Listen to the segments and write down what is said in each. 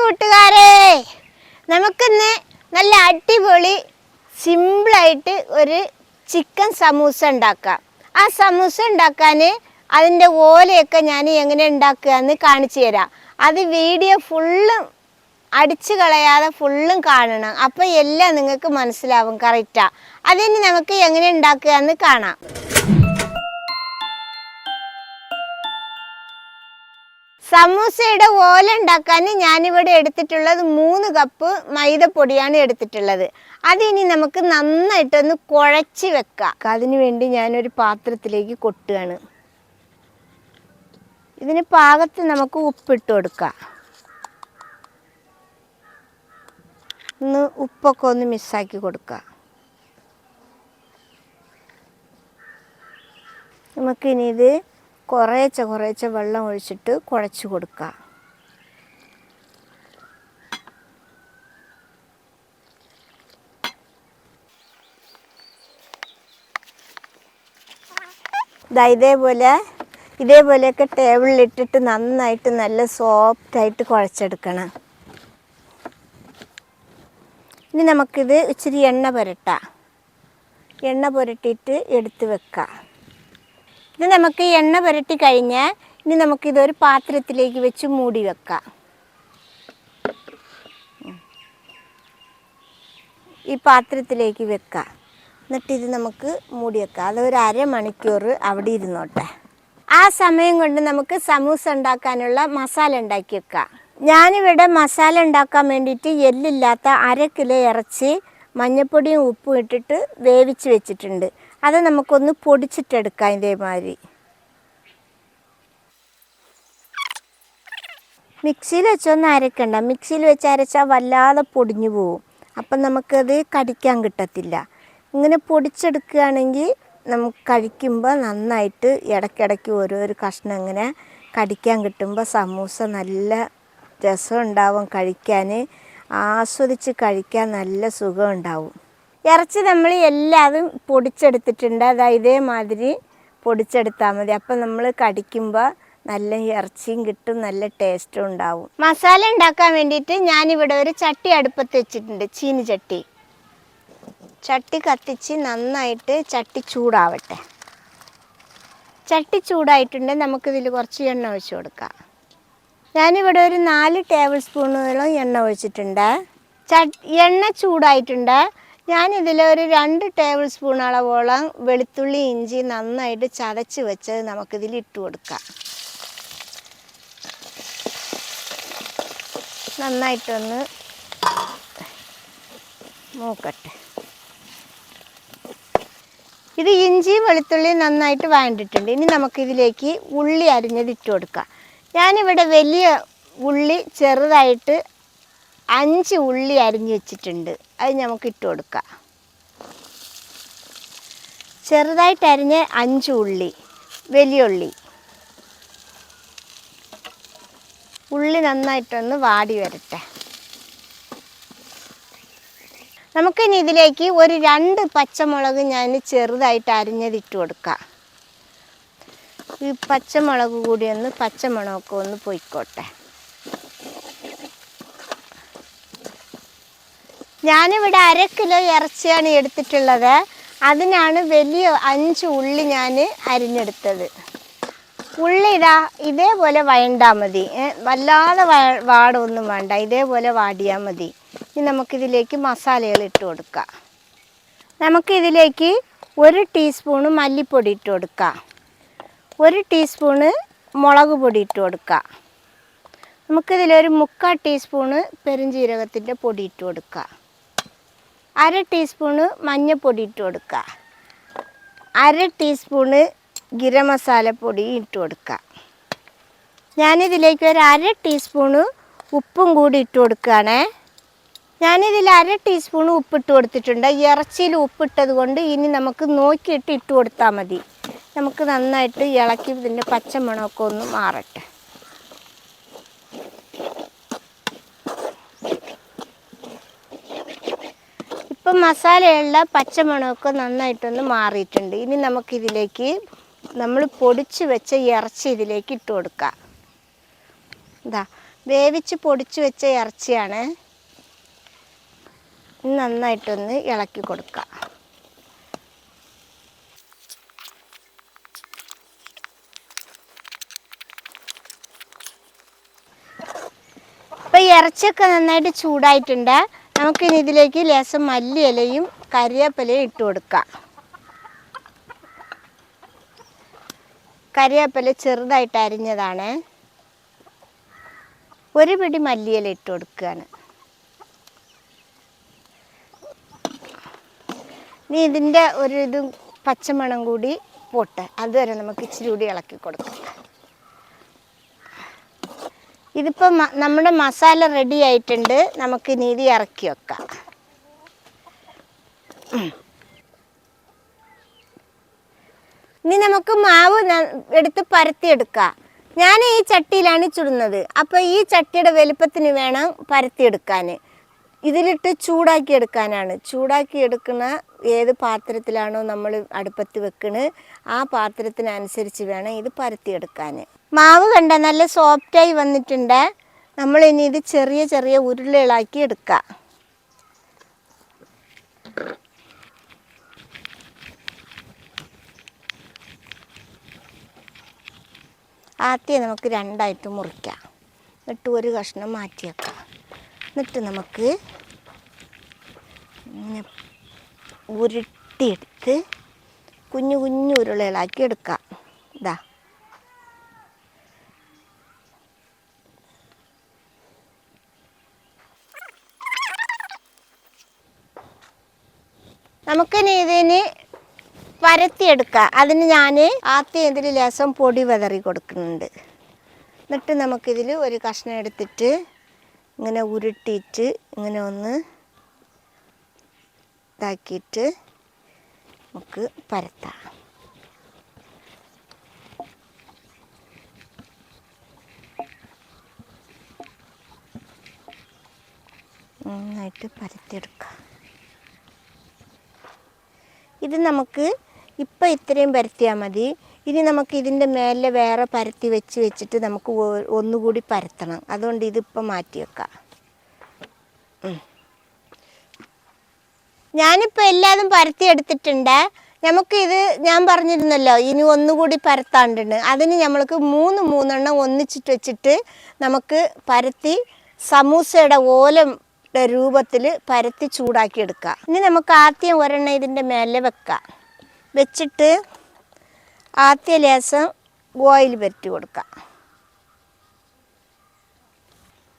കൂട്ടുകാരെ നമുക്കിന്ന് നല്ല അടിപൊളി സിമ്പിളായിട്ട് ഒരു ചിക്കൻ സമൂസ ഉണ്ടാക്കാം. ആ സമൂസ ഉണ്ടാക്കാൻ അതിന്റെ ഓലയൊക്കെ ഞാൻ എങ്ങനെ ഉണ്ടാക്കുക എന്ന് കാണിച്ചു തരാം. അത് വീഡിയോ ഫുള്ളും അടിച്ചു കളയാതെ ഫുള്ളും കാണണം. അപ്പോൾ എല്ലാം നിങ്ങൾക്ക് മനസ്സിലാവും കറക്റ്റാണ് അതിന് നമുക്ക് എങ്ങനെ ഉണ്ടാക്കുക എന്ന് കാണാം. സമൂസയുടെ ഓല ഉണ്ടാക്കാൻ ഞാനിവിടെ എടുത്തിട്ടുള്ളത് മൂന്ന് കപ്പ് മൈദപ്പൊടിയാണ് എടുത്തിട്ടുള്ളത്. അതിനി നമുക്ക് നന്നായിട്ടൊന്ന് കുഴച്ച് വെക്കാം. അതിനു വേണ്ടി ഞാനൊരു പാത്രത്തിലേക്ക് കൊട്ടുകയാണ്. ഇതിന് പാകത്ത് നമുക്ക് ഉപ്പിട്ട് കൊടുക്കാം. ഒന്ന് ഉപ്പൊക്കെ ഒന്ന് മിസ്സാക്കി കൊടുക്കുക നമുക്കിനി ഇത് കുറേശ്ശെ കുറേച്ച വെള്ളം ഒഴിച്ചിട്ട് കുഴച്ച് കൊടുക്കുക ഇതാ ഇതേപോലെ ഇതേപോലെയൊക്കെ ടേബിളിലിട്ടിട്ട് നന്നായിട്ട് നല്ല സോഫ്റ്റായിട്ട് കുഴച്ചെടുക്കണം. ഇനി നമുക്കിത് ഇച്ചിരി എണ്ണ പുരട്ടാം. എണ്ണ പുരട്ടിയിട്ട് എടുത്ത് വെക്കാം. ഇത് നമുക്ക് എണ്ണ പുരട്ടി കഴിഞ്ഞാൽ ഇനി നമുക്കിതൊരു പാത്രത്തിലേക്ക് വെച്ച് മൂടി വെക്കാം. ഈ പാത്രത്തിലേക്ക് വെക്കാം. എന്നിട്ട് ഇത് നമുക്ക് മൂടി വെക്കാം. അതൊരു അരമണിക്കൂർ അവിടെ ഇരുന്നോട്ടെ. ആ സമയം കൊണ്ട് നമുക്ക് സമൂസ ഉണ്ടാക്കാനുള്ള മസാല ഉണ്ടാക്കി വെക്കാം. ഞാനിവിടെ മസാല ഉണ്ടാക്കാൻ വേണ്ടിയിട്ട് എല്ലില്ലാത്ത അര കിലോ ഇറച്ചി മഞ്ഞൾപ്പൊടിയും ഉപ്പും ഇട്ടിട്ട് വേവിച്ച് വെച്ചിട്ടുണ്ട്. അത് നമുക്കൊന്ന് പൊടിച്ചിട്ടെടുക്കാം ഇതേമാതിരി. മിക്സിയിൽ വെച്ചൊന്നും അരക്കണ്ട. മിക്സിയിൽ വെച്ച് അരച്ചാൽ വല്ലാതെ പൊടിഞ്ഞു പോവും. അപ്പം നമുക്കത് കടിക്കാൻ കിട്ടത്തില്ല. ഇങ്ങനെ പൊടിച്ചെടുക്കുകയാണെങ്കിൽ നമുക്ക് കഴിക്കുമ്പോൾ നന്നായിട്ട് ഇടയ്ക്കിടയ്ക്ക് ഓരോരോ കഷ്ണം ഇങ്ങനെ കടിക്കാൻ കിട്ടുമ്പോൾ സമൂസ നല്ല രസമുണ്ടാവും കഴിക്കാൻ. ആസ്വദിച്ച് കഴിക്കാൻ നല്ല സുഖം ഉണ്ടാവും ഇറച്ചി നമ്മൾ എല്ലാതും പൊടിച്ചെടുത്തിട്ടുണ്ട്. അതായത് ഇതേമാതിരി പൊടിച്ചെടുത്താൽ മതി. അപ്പം നമ്മൾ കടിക്കുമ്പോൾ നല്ല ഇറച്ചിയും കിട്ടും നല്ല ടേസ്റ്റും ഉണ്ടാവും. മസാല ഉണ്ടാക്കാൻ വേണ്ടിയിട്ട് ഞാനിവിടെ ഒരു ചട്ടി അടുപ്പത്ത് വെച്ചിട്ടുണ്ട്. ചീനി ചട്ടി. ചട്ടി കത്തിച്ച് നന്നായിട്ട് ചട്ടി ചൂടാവട്ടെ. ചട്ടി ചൂടായിട്ടുണ്ടെങ്കിൽ നമുക്കിതിൽ കുറച്ച് എണ്ണ ഒഴിച്ച് കൊടുക്കാം. ഞാനിവിടെ ഒരു നാല് ടേബിൾ സ്പൂണോളം എണ്ണ ഒഴിച്ചിട്ടുണ്ട്. ച എണ്ണ ചൂടായിട്ടുണ്ട്. ഞാനിതിൽ ഒരു രണ്ട് ടേബിൾ സ്പൂൺ അളവോളം വെളുത്തുള്ളി ഇഞ്ചി നന്നായിട്ട് ചതച്ച് വെച്ചത് നമുക്കിതിൽ ഇട്ട് കൊടുക്കാം. നന്നായിട്ടൊന്ന് മൂക്കട്ടെ. ഇത് ഇഞ്ചി വെളുത്തുള്ളി നന്നായിട്ട് വഴണ്ടിട്ടുണ്ട്. ഇനി നമുക്കിതിലേക്ക് ഉള്ളി അരിഞ്ഞത് ഇട്ട് കൊടുക്കാം. ഞാനിവിടെ വലിയ ഉള്ളി ചെറുതായിട്ട് അഞ്ച് ഉള്ളി അരിഞ്ഞ് വെച്ചിട്ടുണ്ട്. അത് നമുക്ക് ഇട്ട് കൊടുക്കാം. ചെറുതായിട്ട് അരിഞ്ഞ അഞ്ച് ഉള്ളി വലിയ ഉള്ളി. ഉള്ളി നന്നായിട്ടൊന്ന് വാടി വരട്ടെ. നമുക്കിനി ഇതിലേക്ക് ഒരു രണ്ട് പച്ചമുളക് ഞാൻ ചെറുതായിട്ട് അരിഞ്ഞത് ഇട്ട് കൊടുക്കാം. ഈ പച്ചമുളക് കൂടി ഒന്ന് പച്ചമുളകൊക്കെ ഒന്ന് പൊയ്ക്കോട്ടെ. ഞാനിവിടെ അര കിലോ ഇറച്ചിയാണ് എടുത്തിട്ടുള്ളത്. അതിനാണ് വലിയ അഞ്ച് ഉള്ളി ഞാൻ അരിഞ്ഞെടുത്തത്. ഉള്ളി ഇതാ ഇതേപോലെ വഴണ്ടാൽ മതി. വല്ലാതെ വാടൊന്നും വേണ്ട. ഇതേപോലെ വാടിയാൽ മതി. ഇനി നമുക്കിതിലേക്ക് മസാലകൾ ഇട്ട് കൊടുക്കാം. നമുക്കിതിലേക്ക് ഒരു ടീസ്പൂണ് മല്ലിപ്പൊടി ഇട്ട് കൊടുക്കാം. ഒരു ടീസ്പൂണ് മുളക് പൊടി ഇട്ട് കൊടുക്കുക നമുക്കിതിലൊരു മുക്കാൽ ടീസ്പൂണ് പെരുംജീരകത്തിന്റെ പൊടി ഇട്ട് കൊടുക്കുക അര ടീസ്പൂണ് മഞ്ഞൾപ്പൊടി ഇട്ട് കൊടുക്കുക അര ടീസ്പൂണ് ഗരം മസാലപ്പൊടി ഇട്ട് കൊടുക്കുക ഞാനിതിലേക്ക് ഒരു അര ടീസ്പൂണ് ഉപ്പും കൂടി ഇട്ട് കൊടുക്കുകയാണേ ഞാനിതിൽ അര ടീസ്പൂൺ ഉപ്പിട്ട് കൊടുത്തിട്ടുണ്ട്. ഇറച്ചിയിൽ ഉപ്പിട്ടത് കൊണ്ട് ഇനി നമുക്ക് നോക്കിയിട്ട് ഇട്ട് കൊടുത്താൽ മതി. നമുക്ക് നന്നായിട്ട് ഇളക്കി ഇതിന്റെ പച്ചമണമൊക്കെ ഒന്ന് മാറട്ടെ. ഇപ്പം മസാലയുള്ള പച്ചമുളകൊക്കെ നന്നായിട്ടൊന്ന് മാറിയിട്ടുണ്ട്. ഇനി നമുക്കിതിലേക്ക് നമ്മൾ പൊടിച്ച് വെച്ച ഇറച്ചി ഇതിലേക്ക് ഇട്ട് കൊടുക്കാം. ഇതാ വേവിച്ച് പൊടിച്ച് വെച്ച ഇറച്ചിയാണ് നന്നായിട്ടൊന്ന് ഇളക്കി കൊടുക്കുക ഇപ്പം ഇറച്ചിയൊക്കെ നന്നായിട്ട് ചൂടായിട്ടുണ്ട്. നമുക്കിനി ഇതിലേക്ക് ലേശം മല്ലിയിലയും കറിവേപ്പിലയും ഇട്ട് കൊടുക്കാം. കറിവേപ്പില ചെറുതായിട്ട് അരിഞ്ഞതാണ്. ഒരു പിടി മല്ലിയില ഇട്ട് കൊടുക്കുകയാണ്. ഇനി ഇതിന്റെ ഒരു ഇതും പച്ചമണം കൂടി പോട്ടെ. അതുവരെ നമുക്ക് ഇച്ചിരി കൂടി ഇളക്കി കൊടുക്കാം. ഇതിപ്പോൾ നമ്മുടെ മസാല റെഡി ആയിട്ടുണ്ട്. നമുക്ക് നീതി ഇറക്കി വെക്കാം. ഇനി നമുക്ക് മാവ് എടുത്ത് പരത്തിയെടുക്കാം. ഞാൻ ഈ ചട്ടിയിലാണ് ചുടുന്നത്. അപ്പോൾ ഈ ചട്ടിയുടെ വലുപ്പത്തിന് വേണം പരത്തിയെടുക്കാൻ ഇതിലിട്ട് ചൂടാക്കി എടുക്കാനാണ് ചൂടാക്കി എടുക്കുന്ന ഏത് പാത്രത്തിലാണോ നമ്മൾ അടുപ്പത്ത് വെക്കുന്നത് ആ പാത്രത്തിനനുസരിച്ച് വേണം ഇത് പരത്തിയെടുക്കാൻ മാവ് കണ്ട നല്ല സോഫ്റ്റായി വന്നിട്ടുണ്ട്. നമ്മൾ ഇനി ഇത് ചെറിയ ചെറിയ ഉരുളകളാക്കി എടുക്കാം. ആദ്യം നമുക്ക് രണ്ടായിട്ട് മുറിക്കാം. എന്നിട്ട് ഒരു കഷ്ണം മാറ്റിയേക്കാം എന്നിട്ട് നമുക്ക് ഇങ്ങനെ ഉരുട്ടിയെടുത്ത് കുഞ്ഞു കുഞ്ഞു ഉരുളകളാക്കി എടുക്കാം. ഇതാ. നമുക്കിനി ഇതിന് പരത്തിയെടുക്കാം. അതിന് ഞാൻ ആദ്യം ഇതിൽ ലേശം പൊടി വിതറി കൊടുക്കുന്നുണ്ട്. എന്നിട്ട് നമുക്കിതിൽ ഒരു കഷ്ണം എടുത്തിട്ട് ഇങ്ങനെ ഉരുട്ടിയിട്ട് ഇങ്ങനെ ഒന്ന് ഇതാക്കിയിട്ട് നമുക്ക് പരത്താം. നന്നായിട്ട് പരത്തിയെടുക്കാം. ഇത് നമുക്ക് ഇപ്പം ഇത്രയും പരത്തിയാൽ മതി. ഇനി നമുക്ക് ഇതിന്റെ മേലെ വേറെ പരത്തി വെച്ച് വെച്ചിട്ട് നമുക്ക് ഒന്നുകൂടി പരത്തണം. അതുകൊണ്ട് ഇതിപ്പം മാറ്റി വെക്കാം. ഞാനിപ്പോൾ എല്ലാതും പരത്തി എടുത്തിട്ടുണ്ട്. നമുക്ക് ഇത് ഞാൻ പറഞ്ഞിരുന്നല്ലോ ഇനി ഒന്നുകൂടി പരത്താണ്ടുണ്ട് അതിന് നമ്മൾക്ക് മൂന്ന് മൂന്നെണ്ണം ഒന്നിച്ചിട്ട് വെച്ചിട്ട് നമുക്ക് പരത്തി സമൂസയുടെ ഓലം രൂപത്തിൽ പരത്തി ചൂടാക്കി എടുക്കുക ഇനി നമുക്ക് ആദ്യം ഒരെണ്ണം ഇതിന്റെ മേലെ വെക്കാം വെച്ചിട്ട് ആദ്യ ലേശം ഓയിൽ പരറ്റി കൊടുക്കാം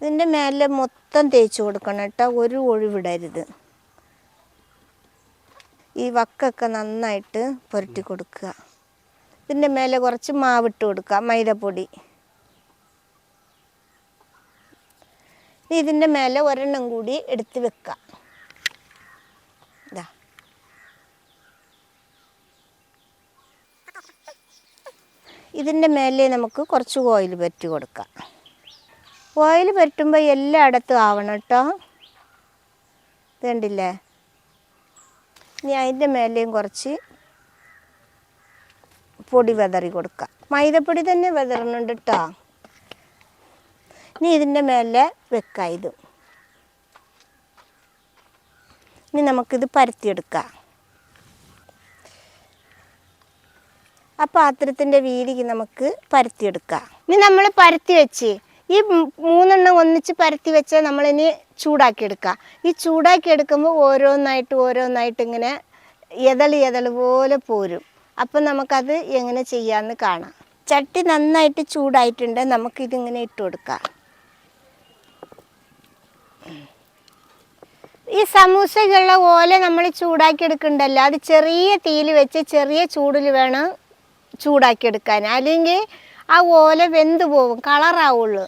ഇതിന്റെ മേലെ മൊത്തം തേച്ച് കൊടുക്കണം കേട്ടോ. ഒരു ഒഴിവിടരുത്. ഈ വക്കൊക്കെ നന്നായിട്ട് പുരട്ടി കൊടുക്കുക. ഇതിന്റെ മേലെ കുറച്ച് മാവിട്ട് കൊടുക്കുക. മൈദപ്പൊടി. ഇതിന്റെ മേലെ ഒരെണ്ണം കൂടി എടുത്ത് വെക്കുക ഇതാ ഇതിന്റെ മേലെ നമുക്ക് കുറച്ച് ഓയിൽ പറ്റി കൊടുക്കാം. ഓയിൽ പറ്റുമ്പോൾ എല്ലായിടത്തും ആവണം കേട്ടോ ഇതുണ്ടില്ലേ? ഇനി അതിന്റെ മേലെയും കുറച്ച് പൊടി വെതറി കൊടുക്കാം. മൈദപ്പൊടി തന്നെ വെതറുന്നുണ്ട് കേട്ടോ ഇനി ഇതിന്റെ മേലെ വെക്കാം ഇത്. ഇനി നമുക്കിത് പരത്തിയെടുക്കാം. ആ പാത്രത്തിന്റെ വീതിക്ക് നമുക്ക് പരത്തിയെടുക്കാം. ഇനി നമ്മൾ പരത്തി വെച്ച് ഈ മൂന്നെണ്ണം ഒന്നിച്ച് പരത്തി വെച്ച് നമ്മളിനി ചൂടാക്കിയെടുക്കാം. ഈ ചൂടാക്കിയെടുക്കുമ്പോൾ ഓരോന്നായിട്ട് ഓരോന്നായിട്ട് ഇങ്ങനെ എതളി എതൾ പോലെ പോരും. അപ്പം നമുക്കത് എങ്ങനെ ചെയ്യാമെന്ന് കാണാം. ചട്ടി നന്നായിട്ട് ചൂടായിട്ടുണ്ട് നമുക്കിതിങ്ങനെ ഇട്ട് കൊടുക്കാം. ഈ സമൂസക്കുള്ള ഓല നമ്മൾ ചൂടാക്കി എടുക്കണ്ടല്ലോ അത് ചെറിയ തീയിൽ വെച്ച് ചെറിയ ചൂടിൽ വേണം ചൂടാക്കി എടുക്കാൻ അല്ലെങ്കിൽ ആ ഓല വെന്ത് പോവും കളറാവുള്ളൂ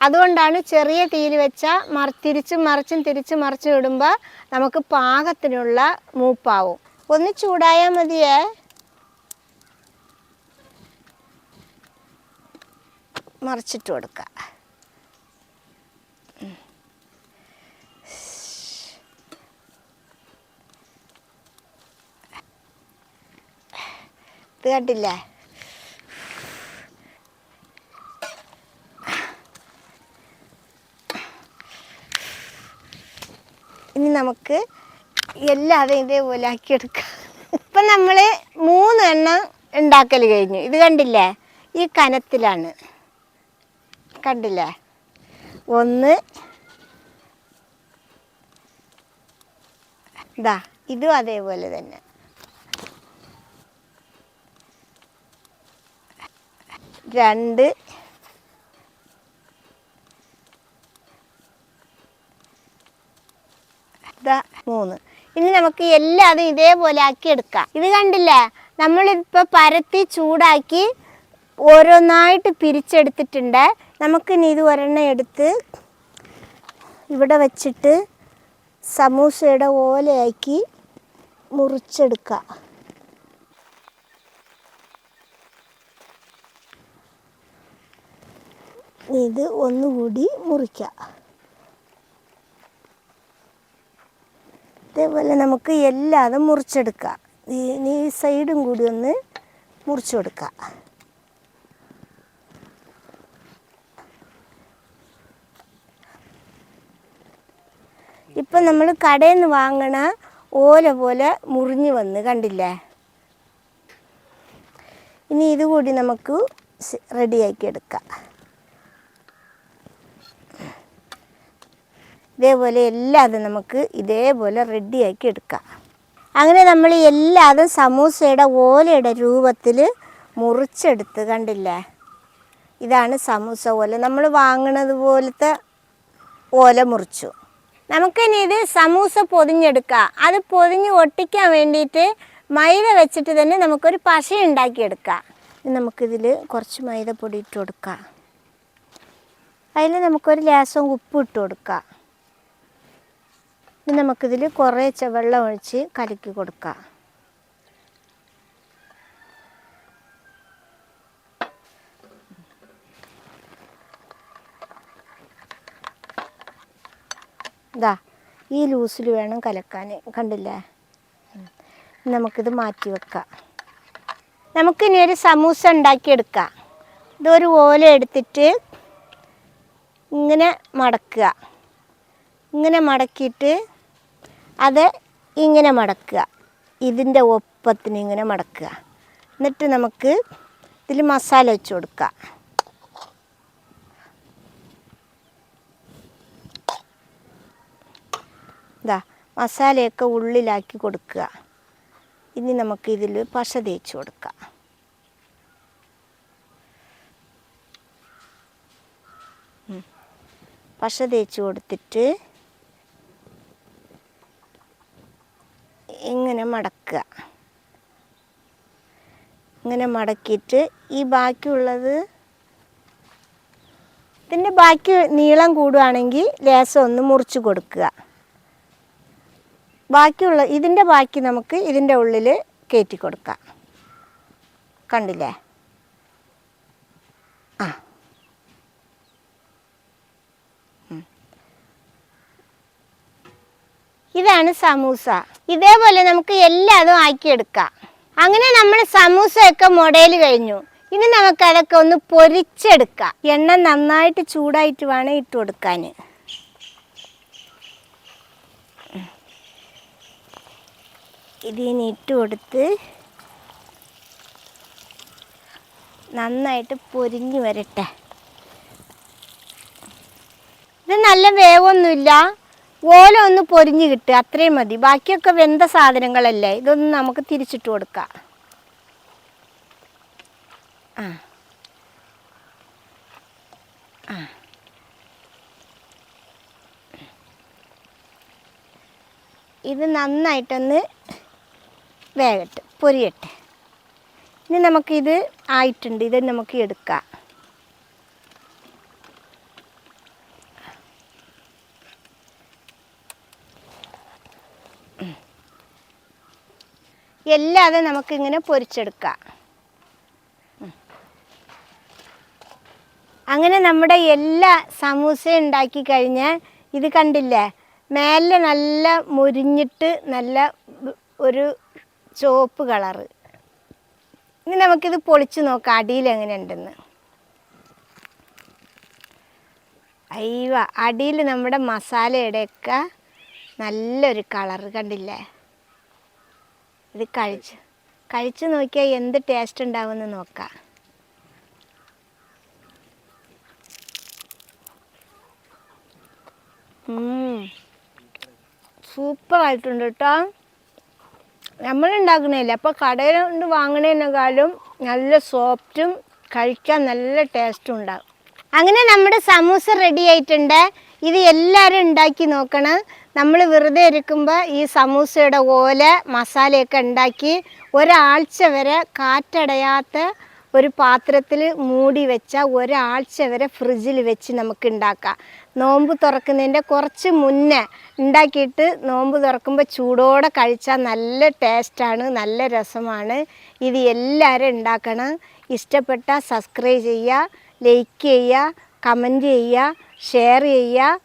അതുകൊണ്ടാണ് ചെറിയ തീയിൽ വെച്ചാൽ മറ തിരിച്ചും മറിച്ചും തിരിച്ചും മറിച്ചും ഇടുമ്പോൾ നമുക്ക് പാകത്തിനുള്ള മൂപ്പാവും. ഒന്ന് ചൂടായാൽ മതിയേ. മറിച്ചിട്ട് കൊടുക്കുക ഇത് കണ്ടില്ലേ? ഇനി നമുക്ക് എല്ലാതും ഇതേപോലെ ആക്കിയെടുക്കാം. ഇപ്പം നമ്മൾ മൂന്ന് എണ്ണം ഉണ്ടാക്കൽ കഴിഞ്ഞു. ഇത് കണ്ടില്ലേ? ഈ കനത്തിലാണ്. കണ്ടില്ലേ? ഒന്ന് ഇതാ ഇതും അതേപോലെ തന്നെ. രണ്ട്. മൂന്ന്. ഇനി നമുക്ക് എല്ലാതും ഇതേപോലെ ആക്കി എടുക്കാം. ഇത് കണ്ടില്ലേ? നമ്മളിപ്പോൾ പരത്തി ചൂടാക്കി ഓരോന്നായിട്ട് പിരിച്ചെടുത്തിട്ടുണ്ട്. നമുക്കിനി ഇത് ഒരെണ്ണം എടുത്ത് ഇവിടെ വച്ചിട്ട് സമൂസയുടെ ഓലയാക്കി മുറിച്ചെടുക്കാം. ഇത് ഒന്നുകൂടി മുറിക്കാം. ഇതേപോലെ നമുക്ക് എല്ലാതും മുറിച്ചെടുക്കാം. ഈ ഈ സൈഡും കൂടി ഒന്ന് മുറിച്ചു കൊടുക്കാം. ഇപ്പം നമ്മൾ കടയിൽ നിന്ന് വാങ്ങണ ഓല പോലെ മുറിഞ്ഞു വന്ന് കണ്ടില്ലേ? ഇനി ഇതുകൂടി നമുക്ക് റെഡിയാക്കി എടുക്കാം. ഇതേപോലെ എല്ലാതും നമുക്ക് ഇതേപോലെ റെഡിയാക്കി എടുക്കാം. അങ്ങനെ നമ്മൾ എല്ലാതും സമൂസയുടെ ഓലയുടെ രൂപത്തിൽ മുറിച്ചെടുത്ത് കണ്ടില്ലേ? ഇതാണ് സമൂസ ഓല. നമ്മൾ വാങ്ങണത് പോലത്തെ ഓല മുറിച്ചു. നമുക്കിനി ഇത് സമൂസ പൊതിഞ്ഞെടുക്കാം. അത് പൊതിഞ്ഞ് ഒട്ടിക്കാൻ വേണ്ടിയിട്ട് മൈദ വെച്ചിട്ട് തന്നെ നമുക്കൊരു പശ ഉണ്ടാക്കിയെടുക്കാം. നമുക്കിതിൽ കുറച്ച് മൈദ പൊടി ഇട്ട് കൊടുക്കാം. അതിൽ നമുക്കൊരു ലേസം ഉപ്പ് ഇട്ട് കൊടുക്കാം. ഇനി നമുക്കിതിൽ കുറേശ്ശെ വെള്ളം ഒഴിച്ച് കലക്കി കൊടുക്കാം. ഇതാ ഈ ലൂസിൽ വേണം കലക്കാൻ കണ്ടില്ലേ? നമുക്കിത് മാറ്റി വെക്കാം. നമുക്കിനി ഒരു സമൂസ ഉണ്ടാക്കിയെടുക്കാം. ഇതൊരു ഓല എടുത്തിട്ട് ഇങ്ങനെ മടക്കുക. ഇങ്ങനെ മടക്കിയിട്ട് അത് ഇങ്ങനെ മടക്കുക. ഇതിന്റെ ഒപ്പത്തിന് ഇങ്ങനെ മടക്കുക. എന്നിട്ട് നമുക്ക് ഇതിൽ മസാല വെച്ച് കൊടുക്കുക. ഇതാ മസാലയൊക്കെ ഉള്ളിലാക്കി കൊടുക്കുക. ഇനി നമുക്ക് ഇതിൽ പശ തേച്ച് കൊടുക്കാം. പശ തേച്ച് കൊടുത്തിട്ട് ഇങ്ങനെ മടക്കുക. ഇങ്ങനെ മടക്കിയിട്ട് ഈ ബാക്കിയുള്ളത് ഇതിന്റെ ബാക്കി നീളം കൂടുകയാണെങ്കിൽ ലേസം ഒന്ന് മുറിച്ച് കൊടുക്കുക. ബാക്കിയുള്ള ഇതിന്റെ ബാക്കി നമുക്ക് ഇതിന്റെ ഉള്ളിൽ കയറ്റി കൊടുക്കാം. കണ്ടില്ലേ? ആ. ഇതാണ് സമൂസ. ഇതേപോലെ നമുക്ക് എല്ലാതും ആക്കിയെടുക്കാം. അങ്ങനെ നമ്മൾ സമൂസയൊക്കെ മുടയിൽ കഴിഞ്ഞു. ഇനി നമുക്ക് അതൊക്കെ ഒന്ന് പൊരിച്ചെടുക്കാം. എണ്ണ നന്നായിട്ട് ചൂടായിട്ട് വേണം ഇട്ട് കൊടുക്കാൻ ഇതിന് ഇട്ട് കൊടുത്ത് നന്നായിട്ട് പൊരിഞ്ഞു വരട്ടെ. ഇത് നല്ല വേവൊന്നുമില്ല. ഓല ഒന്ന് പൊരിഞ്ഞ് കിട്ടുക അത്രയും മതി. ബാക്കിയൊക്കെ വെന്ത സാധനങ്ങളല്ലേ ഇതൊന്ന് നമുക്ക് തിരിച്ചിട്ട് കൊടുക്കാം. ആ. ആ. ഇത് നന്നായിട്ടൊന്ന് വേകട്ടെ പൊരിയട്ടെ. ഇനി നമുക്കിത് ആയിട്ടുണ്ട് ഇത് നമുക്ക് എടുക്കാം. എല്ലാതും നമുക്കിങ്ങനെ പൊരിച്ചെടുക്കാം. അങ്ങനെ നമ്മുടെ എല്ലാ സമൂസയും ഉണ്ടാക്കി കഴിഞ്ഞാൽ ഇത് കണ്ടില്ലേ? മേലെ നല്ല മുരിഞ്ഞിട്ട് നല്ല ഒരു ചുവപ്പ് കളറ് ഇനി നമുക്കിത് പൊളിച്ചു നോക്കാം അടിയിൽ എങ്ങനെ ഉണ്ടെന്ന് അയ്യോ അടിയിൽ നമ്മുടെ മസാലയുടെയൊക്കെ നല്ലൊരു കളറ് കണ്ടില്ലേ? ഇത് കഴിച്ച് കഴിച്ച് നോക്കിയാൽ എന്ത് ടേസ്റ്റ് ഉണ്ടാവുമെന്ന് നോക്കാം. സൂപ്പർ ആയിട്ടുണ്ട് കേട്ടോ അപ്പൊ അപ്പോൾ കടയിൽ കൊണ്ട് വാങ്ങണേനേക്കാളും നല്ല സോഫ്റ്റും കഴിക്കാൻ നല്ല ടേസ്റ്റും ഉണ്ടാകും അങ്ങനെ നമ്മുടെ സമൂസ റെഡി ആയിട്ടുണ്ട്. ഇത് എല്ലാവരും ഉണ്ടാക്കി നോക്കണം. നമ്മൾ വെറുതെ ഇരിക്കുമ്പോൾ ഈ സമൂസയുടെ ഓല മസാലയൊക്കെ ഉണ്ടാക്കി ഒരാഴ്ച വരെ കാറ്റടയാത്ത ഒരു പാത്രത്തിൽ മൂടി വെച്ചാൽ ഒരാഴ്ച വരെ ഫ്രിഡ്ജിൽ വെച്ച് നമുക്ക് ഉണ്ടാക്കാം. നോമ്പ് തുറക്കുന്നതിന്റെ കുറച്ച് മുന്നേ ഉണ്ടാക്കിയിട്ട് നോമ്പ് തുറക്കുമ്പോൾ ചൂടോടെ കഴിച്ചാൽ നല്ല ടേസ്റ്റാണ് നല്ല രസമാണ്. ഇത് എല്ലാവരും ഉണ്ടാക്കണം. ഇഷ്ടപ്പെട്ട സബ്സ്ക്രൈബ് ചെയ്യുക ലൈക്ക് ചെയ്യുക കമന്റ് ചെയ്യുക ഷെയർ ചെയ്യുക.